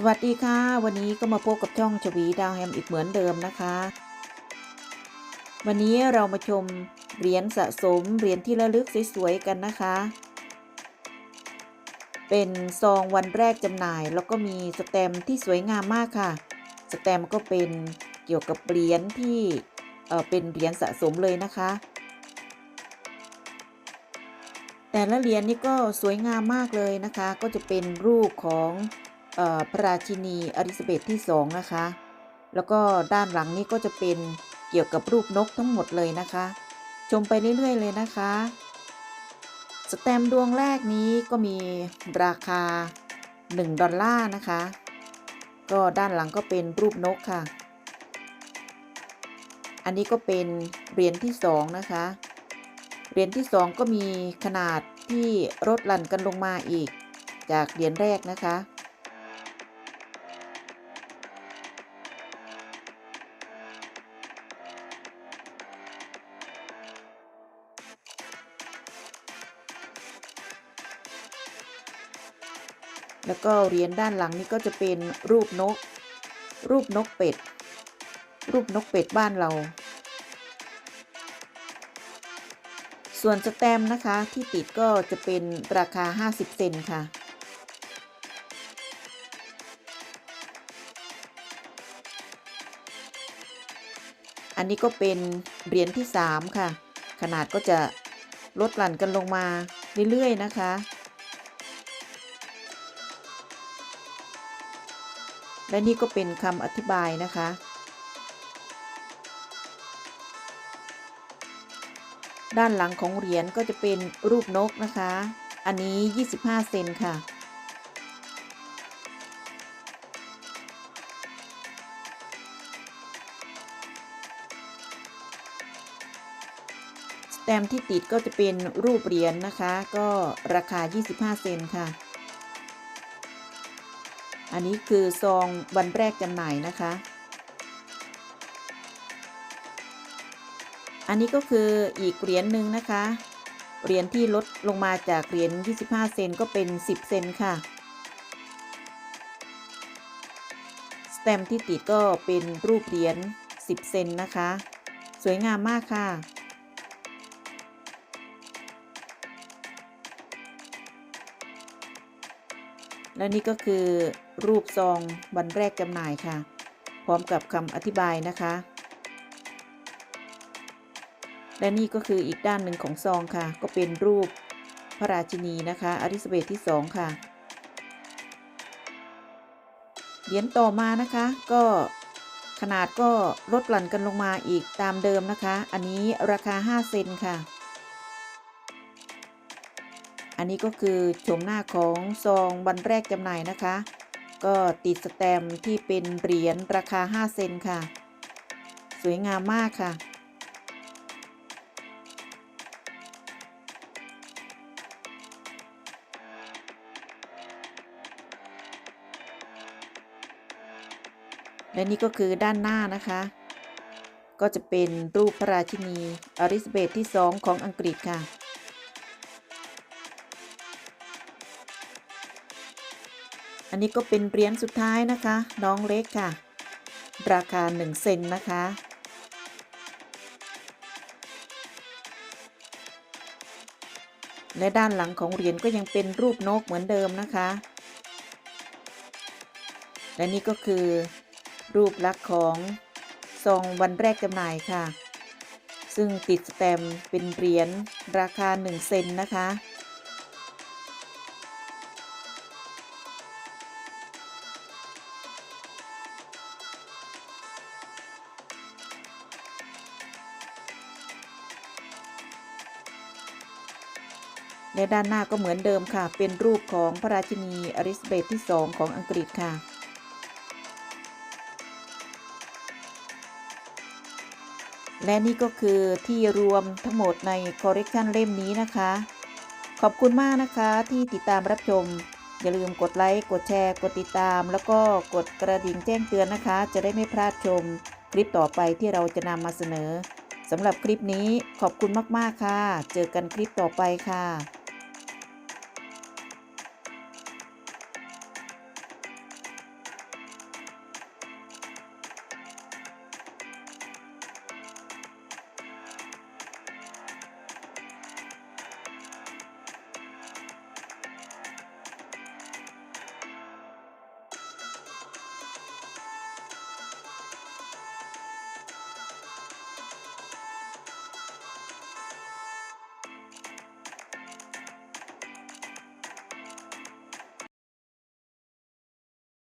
สวัสดีค่ะ วันนี้ก็มาพบกับช่องชวีดาวแฮมอีกเหมือนเดิมนะคะ วันนี้เรามาชมเหรียญสะสมเหรียญที่ระลึกสวยๆกันนะคะ เป็นซองวันแรกจำหน่าย แล้วก็มีสแตมที่สวยงามมากค่ะ สแตมก็เป็นเกี่ยวกับเหรียญที่เเป็นเหรียญสะสมเลยนะคะ แต่ละเหรียญนี่ก็สวยงามมากเลยนะคะ ก็จะเป็นรูปของ พระราชินีอลิซาเบธที่สองนะคะ แล้วก็ด้านหลังนี่ก็จะเป็นเกี่ยวกับรูปนกทั้งหมดเลยนะคะ ชมไปเรื่อยๆเลยนะคะ สแตมดวงแรกนี้ก็มีราคา 1 ดอลลาร์นะคะ ก็ด้านหลังก็เป็นรูปนกค่ะ อันนี้ก็เป็นเหรียญที่สองนะคะ เหรียญที่สองก็มีขนาดที่ลดหลั่นกันลงมาอีก จากเหรียญแรกนะคะ แล้วก็เหรียญด้านหลังนี่ก็จะเป็นรูปนก รูปนกเป็ด รูปนกเป็ดบ้านเรา ส่วนสแตมนะคะที่ติดก็จะเป็นราคา 50 เซนค่ะ อันนี้ก็เป็นเหรียญที่ 3 ค่ะ ขนาดก็จะลดหลั่นกันลงมาเรื่อยๆนะคะ และนี่ก็เป็นคำอธิบายนะคะ ด้านหลังของเหรียญก็จะเป็นรูปนกนะคะ อันนี้ 25 เซนค่ะ สแตมป์ที่ติดก็จะเป็นรูปเหรียญนะคะ ก็ราคา 25 เซนค่ะ อันนี้คือซองวันแรกจำหน่ายนะคะ อันนี้ก็คืออีกเหรียญหนึ่งนะคะ เหรียญที่ลดลงมาจากเหรียญ 25 เซนก็เป็น 10 เซนค่ะ สแตมที่ติดก็เป็นรูปเหรียญ 10 เซนนะคะ สวยงามมากค่ะ และนี่ก็คือรูปซองวันแรกจำหน่ายค่ะ พร้อมกับคำอธิบายนะคะ และนี่ก็คืออีกด้านหนึ่งของซองค่ะ ก็เป็นรูปพระราชินีนะคะอลิซาเบธที่สองค่ะเหรียญต่อมานะคะก็ขนาดก็ลดหลั่นกันลงมาอีกตามเดิมนะคะ อันนี้ราคา 5 เซนค่ะ อันนี้ก็คือโฉมหน้าของซองวันแรกจำหน่ายนะคะ ก็ติดสแตมที่เป็นเหรียญราคา 5 เซนค่ะ สวยงามมากค่ะ และนี่ก็คือด้านหน้านะคะ ก็จะเป็นรูปพระราชินีอลิซาเบธที่ 2 ของอังกฤษค่ะ อันนี้ก็เป็นเหรียญสุดท้ายนะคะ น้องเล็กค่ะ ราคา 1 เซนนะคะ และด้านหลังของเหรียญก็ยังเป็นรูปนกเหมือนเดิมนะคะ และนี่ก็คือ รูปลักษณ์ของซองวันแรกจำหน่ายค่ะ ซึ่งติดสแตมเป็นเหรียญราคา 1 เซนนะคะ และด้านหน้าก็เหมือนเดิมค่ะ เป็นรูปของพระราชินีอลิซาเบธที่ 2 ของอังกฤษค่ะและนี่ก็คือที่รวมทั้งหมดในคอ l เลกชันเล่มนี้นะคะ ขอบคุณมากนะคะที่ติดตามรับชม อย่าลืมกดไลค์ กดแชร์ กดติดตาม แล้วก็กดกระดิ่งแจ้งเตือนนะคะ จะได้ไม่พลาดชม คลิปต่อไปที่เราจะนำมาเสนอสำหรับคลิปนี้ขอบคุณมาก ๆ ค่ะ เจอกันคลิปต่อไปค่ะ